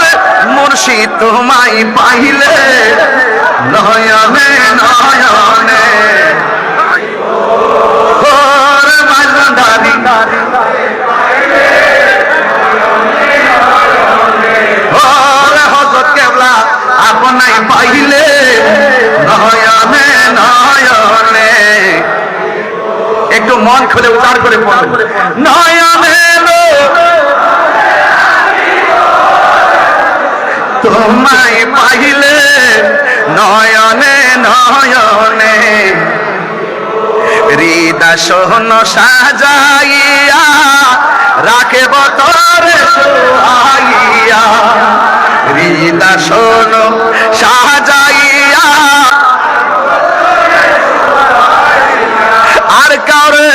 রে মুর্শিদ তোমায় পাইলে। নয়নে নয়নে। একটু মন খুলে উদার করে নয়নে তোমায় পাইলে নয়নে নয়নে হৃদা সোহন সাজাইয়া রাখে বতরে সোহাইয়া। হৃদা সোহন সাজাইয়া। আর কাউরে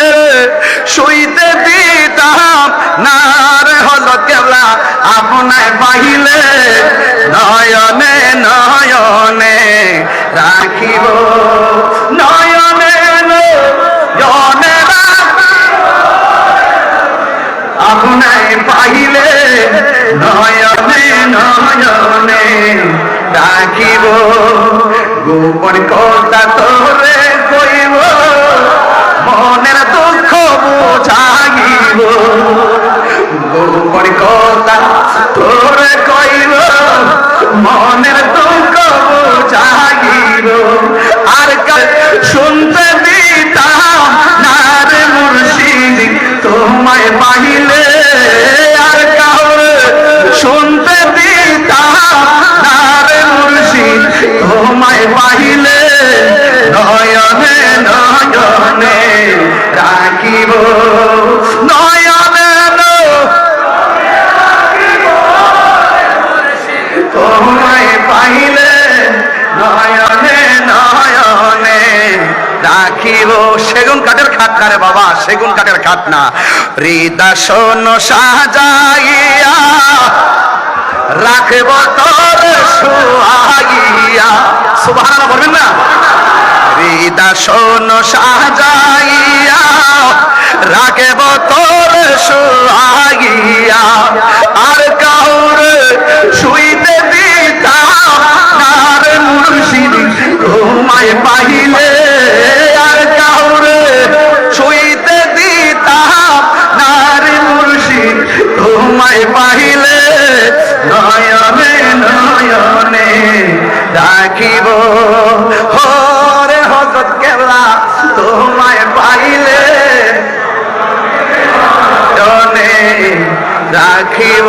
শুইতে দিতাম না রে হলো কেবলা আপনায় পাইলে রাখিব নয়নে নয়নে আপনায় পাইলে নয়নে নয়নে রাখিব। গোপন কথা তোরে তোমায় পাহিলে আর কাউরে শুনতে দিতাম না রে মুর্শিদ। তোমায় পাহিলে নয়নে নয়নে রাখিব খাট না রে বাবা, সেগুন কাঠের খাট না হৃদাসন সাজাইয়া, রাখব তোর সুহাইয়া সুবহানাল্লাহ বলবেন না? হৃদাসন সাজাইয়া তোমায় পাইলে রাখিব।